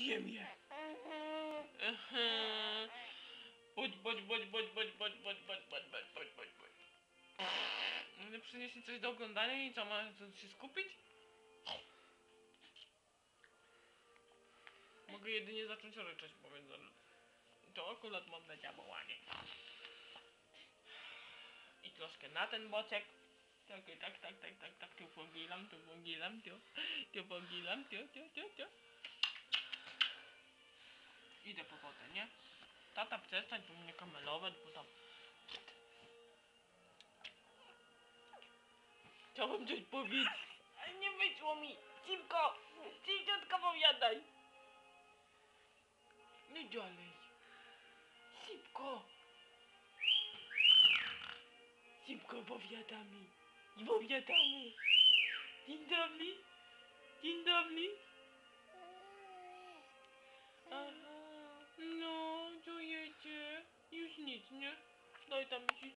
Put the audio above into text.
ziemię. Ehe. Bodź, bodź, bodź, bodź, bodź, bodź, bodź, bodź, bodź, bodź, bodź, bodź, bodź. No przynieśli coś do oglądania i co, ma co, się skupić? Mogę jedynie zacząć ryczeć, powiedz, ale to akurat mam na działanie. I troszkę na ten boczek. Tak, tak, tak, tak, tak, tak, tu pogilam, tu pogilam, tu, tu pogilam, tu, tu, tu, tu. Idę po wodę, nie? Tata przestań tu mnie kamelować, bo tam... Chciałbym coś powiedzieć, ale nie wyszło mi. Cipko, cipciutko powiadaj. Nie dalej. Szybko. Szybko powiadamy. I powiadamy. Dzień dobry. Dzień dobry. nie. Daj tam mi